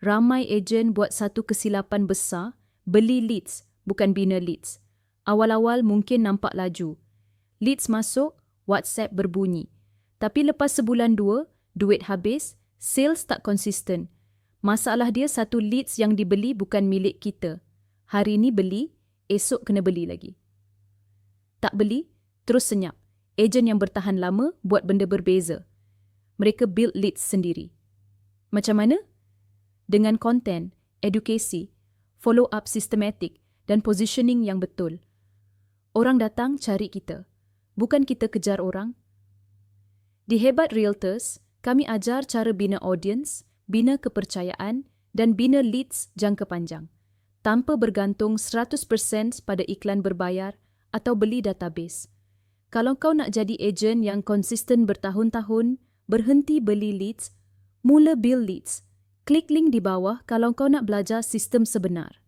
ramai ejen buat satu kesilapan besar, beli leads, bukan bina leads. Awal-awal mungkin nampak laju. Leads masuk, WhatsApp berbunyi. Tapi lepas sebulan dua, duit habis, sales tak konsisten. Masalah dia satu leads yang dibeli bukan milik kita. Hari ni beli, esok kena beli lagi. Tak beli, terus senyap. Ejen yang bertahan lama buat benda berbeza. Mereka build leads sendiri. Macam mana? Dengan konten, edukasi, follow up sistematik dan positioning yang betul. Orang datang cari kita. Bukan kita kejar orang. Di Hebat Realtors, kami ajar cara bina audience, bina kepercayaan dan bina leads jangka panjang. Tanpa bergantung 100% pada iklan berbayar atau beli database. Kalau kau nak jadi ejen yang konsisten bertahun-tahun, berhenti beli leads, mula build leads. Klik link di bawah kalau kau nak belajar sistem sebenar.